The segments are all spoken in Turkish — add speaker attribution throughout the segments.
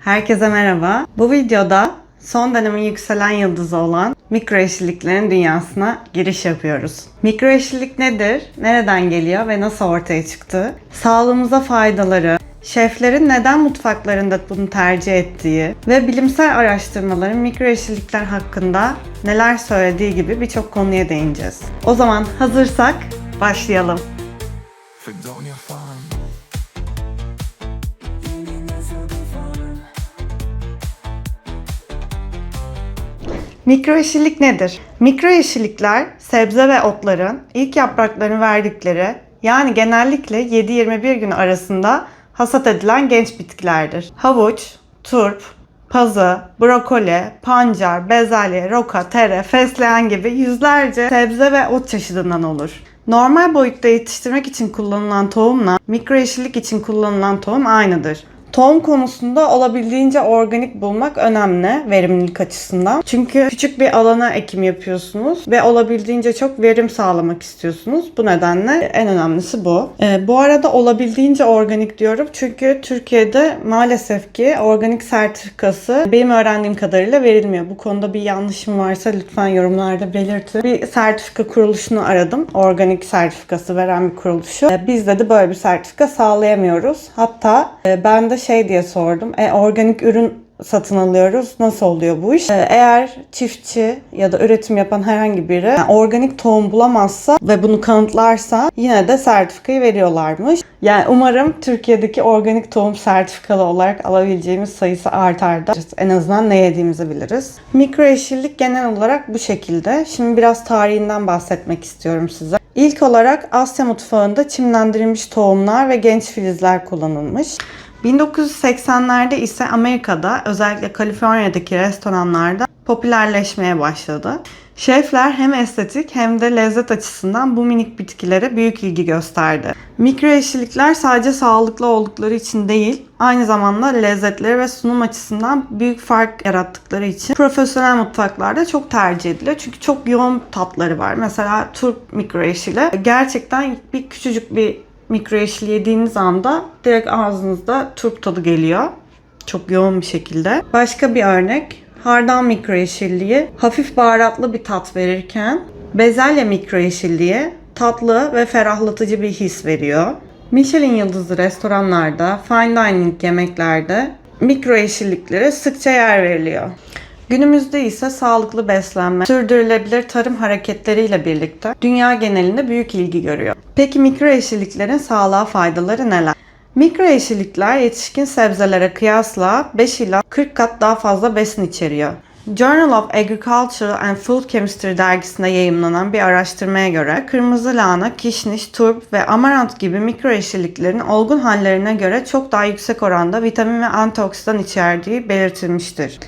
Speaker 1: Herkese merhaba. Bu videoda son dönemin yükselen yıldızı olan mikro yeşilliklerin dünyasına giriş yapıyoruz. Mikro yeşillik nedir? Nereden geliyor ve nasıl ortaya çıktı? Sağlığımıza faydaları, şeflerin neden mutfaklarında bunu tercih ettiği ve bilimsel araştırmaların mikro yeşillikler hakkında neler söylediği gibi birçok konuya değineceğiz. O zaman hazırsak başlayalım.
Speaker 2: Fredonia.
Speaker 1: Mikro yeşillik nedir? Mikro yeşillikler sebze ve otların ilk yapraklarını verdikleri yani genellikle 7-21 gün arasında hasat edilen genç bitkilerdir. Havuç, turp, pazı, brokoli, pancar, bezelye, roka, tere, fesleğen gibi yüzlerce sebze ve ot çeşidinden olur. Normal boyutta yetiştirmek için kullanılan tohumla mikro yeşillik için kullanılan tohum aynıdır. Tohum konusunda olabildiğince organik bulmak önemli verimlilik açısından. Çünkü küçük bir alana ekim yapıyorsunuz ve olabildiğince çok verim sağlamak istiyorsunuz. Bu nedenle en önemlisi bu. Ee, bu arada olabildiğince organik diyorum çünkü Türkiye'de maalesef ki organik sertifikası benim öğrendiğim kadarıyla verilmiyor. Bu konuda bir yanlışım varsa lütfen yorumlarda belirtin. Bir sertifika kuruluşunu aradım. Organik sertifikası veren bir kuruluşu. Ee, Biz de böyle bir sertifika sağlayamıyoruz. Hatta e, ben de şey diye sordum. E, organik ürün satın alıyoruz. Nasıl oluyor bu iş? E, eğer çiftçi ya da üretim yapan herhangi biri yani organik tohum bulamazsa ve bunu kanıtlarsa yine de sertifikayı veriyorlarmış. Yani umarım Türkiye'deki organik tohum sertifikalı olarak alabileceğimiz sayısı artar da en azından ne yediğimizi biliriz. Mikro yeşillik genel olarak bu şekilde. Şimdi biraz tarihinden bahsetmek istiyorum size. İlk olarak Asya mutfağında çimlendirilmiş tohumlar ve genç filizler kullanılmış. 1980'lerde ise Amerika'da özellikle Kaliforniya'daki restoranlarda popülerleşmeye başladı. Şefler hem estetik hem de lezzet açısından bu minik bitkilere büyük ilgi gösterdi. Mikro yeşillikler sadece sağlıklı oldukları için değil, aynı zamanda lezzetleri ve sunum açısından büyük fark yarattıkları için profesyonel mutfaklarda çok tercih ediliyor. Çünkü çok yoğun tatları var. Mesela turp mikro yeşili gerçekten bir küçücük bir mikro yeşil yediğiniz anda direkt ağzınızda turp tadı geliyor. Çok yoğun bir şekilde. Başka bir örnek. Hardal mikro yeşilliği hafif baharatlı bir tat verirken bezelye mikro yeşilliği tatlı ve ferahlatıcı bir his veriyor. Michelin yıldızlı restoranlarda, fine dining yemeklerde mikro yeşilliklere sıkça yer veriliyor. Günümüzde ise sağlıklı beslenme, sürdürülebilir tarım hareketleriyle birlikte dünya genelinde büyük ilgi görüyor. Peki mikro yeşilliklerin sağlığa faydaları neler? Mikro yeşillikler yetişkin sebzelere kıyasla 5 ila 40 kat daha fazla besin içeriyor. Journal of Agriculture and Food Chemistry dergisinde yayımlanan bir araştırmaya göre kırmızı lahana, kişniş, turp ve amarant gibi mikro yeşilliklerin olgun hallerine göre çok daha yüksek oranda vitamin ve antioksidan içerdiği belirtilmiştir.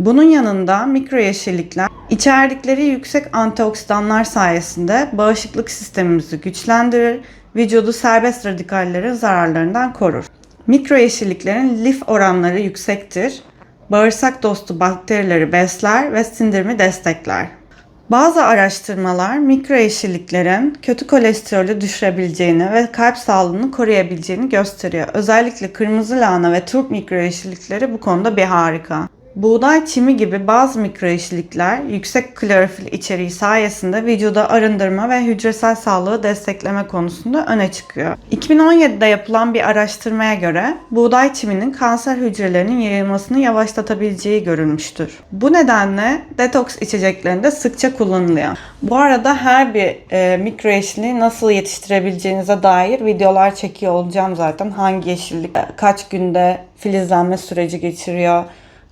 Speaker 1: Bunun yanında mikro yeşillikler içerdikleri yüksek antioksidanlar sayesinde bağışıklık sistemimizi güçlendirir, vücudu serbest radikallerin zararlarından korur. Mikro yeşilliklerin lif oranları yüksektir, bağırsak dostu bakterileri besler ve sindirimi destekler. Bazı araştırmalar mikro yeşilliklerin kötü kolesterolü düşürebileceğini ve kalp sağlığını koruyabileceğini gösteriyor. Özellikle kırmızı lahana ve turp mikro yeşillikleri bu konuda bir harika. Buğday çimi gibi bazı mikro yeşillikler yüksek klorofil içeriği sayesinde vücuda arındırma ve hücresel sağlığı destekleme konusunda öne çıkıyor. 2017'de yapılan bir araştırmaya göre buğday çiminin kanser hücrelerinin yayılmasını yavaşlatabileceği görülmüştür. Bu nedenle detoks içeceklerinde sıkça kullanılıyor. Bu arada her bir e, mikro yeşilliği nasıl yetiştirebileceğinize dair videolar çekiyor olacağım zaten. Hangi yeşillik kaç günde filizlenme süreci geçiriyor,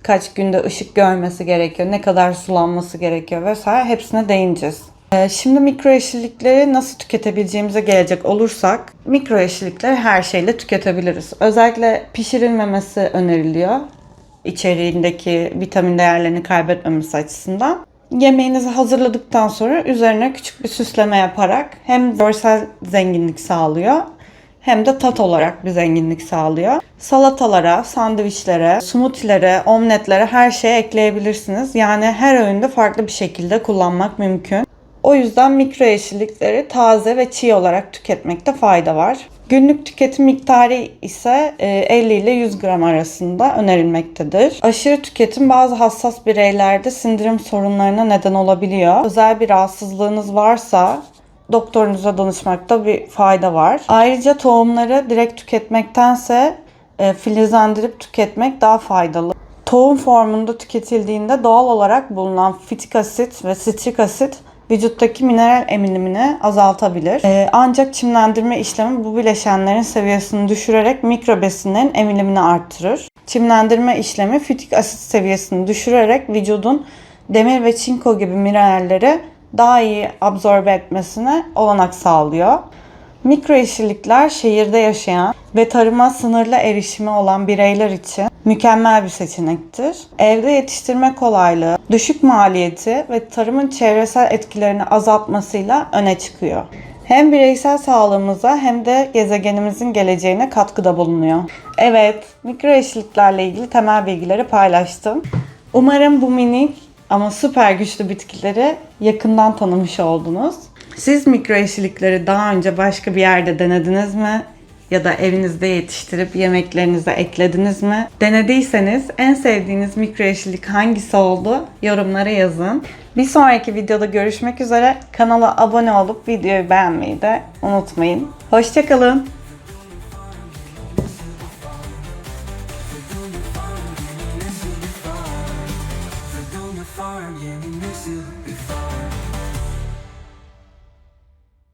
Speaker 1: kaç günde ışık görmesi gerekiyor, ne kadar sulanması gerekiyor vesaire hepsine değineceğiz. Ee, Şimdi mikro yeşillikleri nasıl tüketebileceğimize gelecek olursak, mikro yeşillikleri her şeyle tüketebiliriz. Özellikle pişirilmemesi öneriliyor. İçeriğindeki vitamin değerlerini kaybetmemesi açısından. Yemeğinizi hazırladıktan sonra üzerine küçük bir süsleme yaparak hem görsel zenginlik sağlıyor hem de tat olarak bir zenginlik sağlıyor. Salatalara, sandviçlere, smoothie'lere, omletlere her şeye ekleyebilirsiniz. Yani her öğünde farklı bir şekilde kullanmak mümkün. O yüzden mikro yeşillikleri taze ve çiğ olarak tüketmekte fayda var. Günlük tüketim miktarı ise e, 50 ile 100 gram arasında önerilmektedir. Aşırı tüketim bazı hassas bireylerde sindirim sorunlarına neden olabiliyor. Özel bir rahatsızlığınız varsa doktorunuza danışmakta bir fayda var. Ayrıca tohumları direkt tüketmektense e, filizlendirip tüketmek daha faydalı. Tohum formunda tüketildiğinde doğal olarak bulunan fitik asit ve sitrik asit vücuttaki mineral emilimini azaltabilir. Ee, ancak çimlendirme işlemi bu bileşenlerin seviyesini düşürerek mikro besinlerin emilimini arttırır. Çimlendirme işlemi fitik asit seviyesini düşürerek vücudun demir ve çinko gibi mineralleri daha iyi absorbe etmesine olanak sağlıyor. Mikro yeşillikler şehirde yaşayan ve tarıma sınırlı erişimi olan bireyler için mükemmel bir seçenektir. Evde yetiştirme kolaylığı, düşük maliyeti ve tarımın çevresel etkilerini azaltmasıyla öne çıkıyor. Hem bireysel sağlığımıza hem de gezegenimizin geleceğine katkıda bulunuyor. Evet, mikro yeşilliklerle ilgili temel bilgileri paylaştım. Umarım bu minik ama süper güçlü bitkileri yakından tanımış oldunuz. Siz mikro yeşillikleri daha önce başka bir yerde denediniz mi? Ya da evinizde yetiştirip yemeklerinize eklediniz mi? Denediyseniz en sevdiğiniz mikro yeşillik hangisi oldu? Yorumlara yazın. Bir sonraki videoda görüşmek üzere. Kanala abone olup videoyu beğenmeyi de unutmayın. Hoşçakalın.
Speaker 2: Farm, yeah, we miss you before.